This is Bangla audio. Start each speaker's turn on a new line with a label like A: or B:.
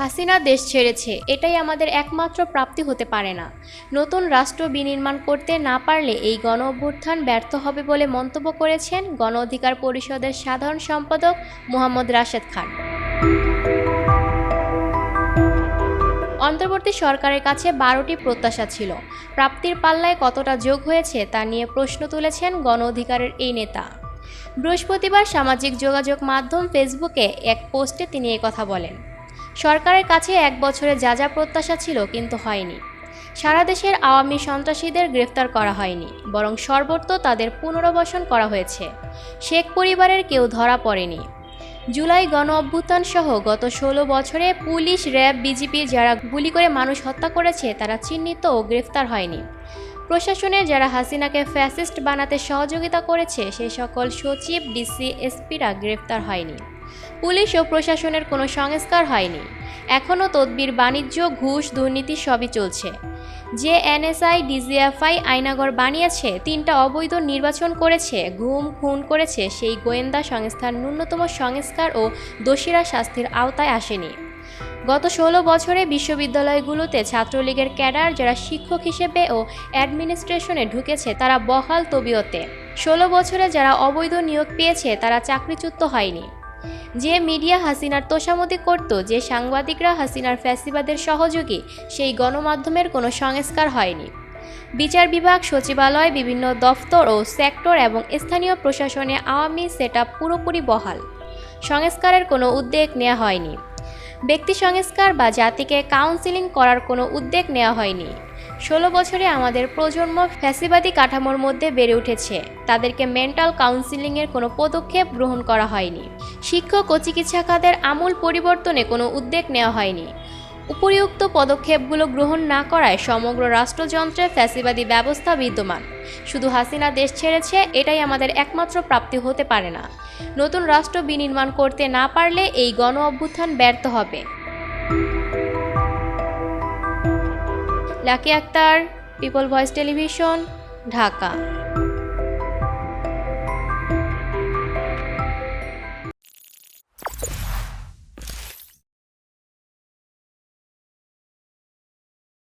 A: হাসিনা দেশ ছেড়েছে, এটাই আমাদের একমাত্র প্রাপ্তি হতে পারে না। নতুন রাষ্ট্র বিনির্মাণ করতে না পারলে এই গণ অভ্যুত্থান ব্যর্থ হবে বলে মন্তব্য করেছেন গণ অধিকার পরিষদের সাধারণ সম্পাদক মোহাম্মদ রাশেদ খান। অন্তর্বর্তী সরকারের কাছে বারোটি প্রত্যাশা ছিল। প্রাপ্তির পাল্লায় কতটা যোগ হয়েছে তা নিয়ে প্রশ্ন তুলেছেন গণ অধিকারের এই নেতা। বৃহস্পতিবার সামাজিক যোগাযোগ মাধ্যম ফেসবুকে এক পোস্টে তিনি কথা বলেন। সরকারের কাছে এক বছরে যা যা প্রত্যাশা ছিল কিন্তু হয়নি। সারা দেশের আওয়ামী সন্ত্রাসীদের গ্রেফতার করা হয়নি, বরং সর্বত্র তাদের পুনর্বাসন করা হয়েছে। শেখ পরিবারের কেউ ধরা পড়েনি। জুলাই গণ অভ্যুত্থান সহ গত ষোলো বছরে পুলিশ, র্যাব, বিজেপি যারা গুলি করে মানুষ হত্যা করেছে, তারা চিহ্নিত ও গ্রেফতার হয়নি। প্রশাসনের যারা হাসিনাকে ফ্যাসিস্ট বানাতে সহযোগিতা করেছে সেই সকল সচিব, ডিসি, এসপিরা গ্রেফতার হয়নি। পুলিশ ও প্রশাসনের কোনো সংস্কার হয়নি। এখনও তদবির, বাণিজ্য, ঘুষ, দুর্নীতি সবই চলছে। যে এনএসআই, ডিজিএফআই, আইনাগর বানিয়েছে, তিনটা অবৈধ নির্বাচন করেছে, ঘুম খুন করেছে, সেই গোয়েন্দা সংস্থার ন্যূনতম সংস্কার ও দোষীরা শাস্তির আওতায় আসেনি। গত ষোলো বছরে বিশ্ববিদ্যালয়গুলোতে ছাত্রলীগের ক্যাডার যারা শিক্ষক হিসেবে ও অ্যাডমিনিস্ট্রেশনে ঢুকেছে, তারা বহাল তবিয়তে। ষোলো বছরে যারা অবৈধ নিয়োগ পেয়েছে, তারা চাকরিচ্যুত হয়নি। যে মিডিয়া হাসিনার তোষামতি করত, যে সাংবাদিকরা হাসিনার ফ্যাসিবাদের সহযোগী, সেই গণমাধ্যমের কোনো সংস্কার হয়নি। বিচার বিভাগ, সচিবালয়, বিভিন্ন দফতর ও সেক্টর এবং স্থানীয় প্রশাসনে আওয়ামী সেট পুরোপুরি বহাল। সংস্কারের কোনো উদ্যোগ নেওয়া হয়নি। ব্যক্তি সংস্কার বা জাতিকে কাউন্সিলিং করার কোনো উদ্যোগ নেওয়া হয়নি। ষোলো বছরে আমাদের প্রজন্ম ফ্যাসিবাদী কাঠামোর মধ্যে বেড়ে উঠেছে। তাদেরকে মেন্টাল কাউন্সিলিংয়ের কোনো পদক্ষেপ গ্রহণ করা হয়নি। শিক্ষক ও চিকিৎসা খাতের আমূল পরিবর্তনে কোনো উদ্যোগ নেওয়া হয়নি। উপরিউক্ত পদক্ষেপগুলো গ্রহণ না করায় সমগ্র রাষ্ট্রযন্ত্রে ফ্যাসিবাদী ব্যবস্থা বিদ্যমান। শুধু হাসিনা দেশ ছেড়েছে, এটাই আমাদের একমাত্র প্রাপ্তি হতে পারে না। নতুন রাষ্ট্র বিনির্মাণ করতে না পারলে এই গণ অভ্যুত্থান ব্যর্থ হবে। Lucky Akter people voice television Dhaka.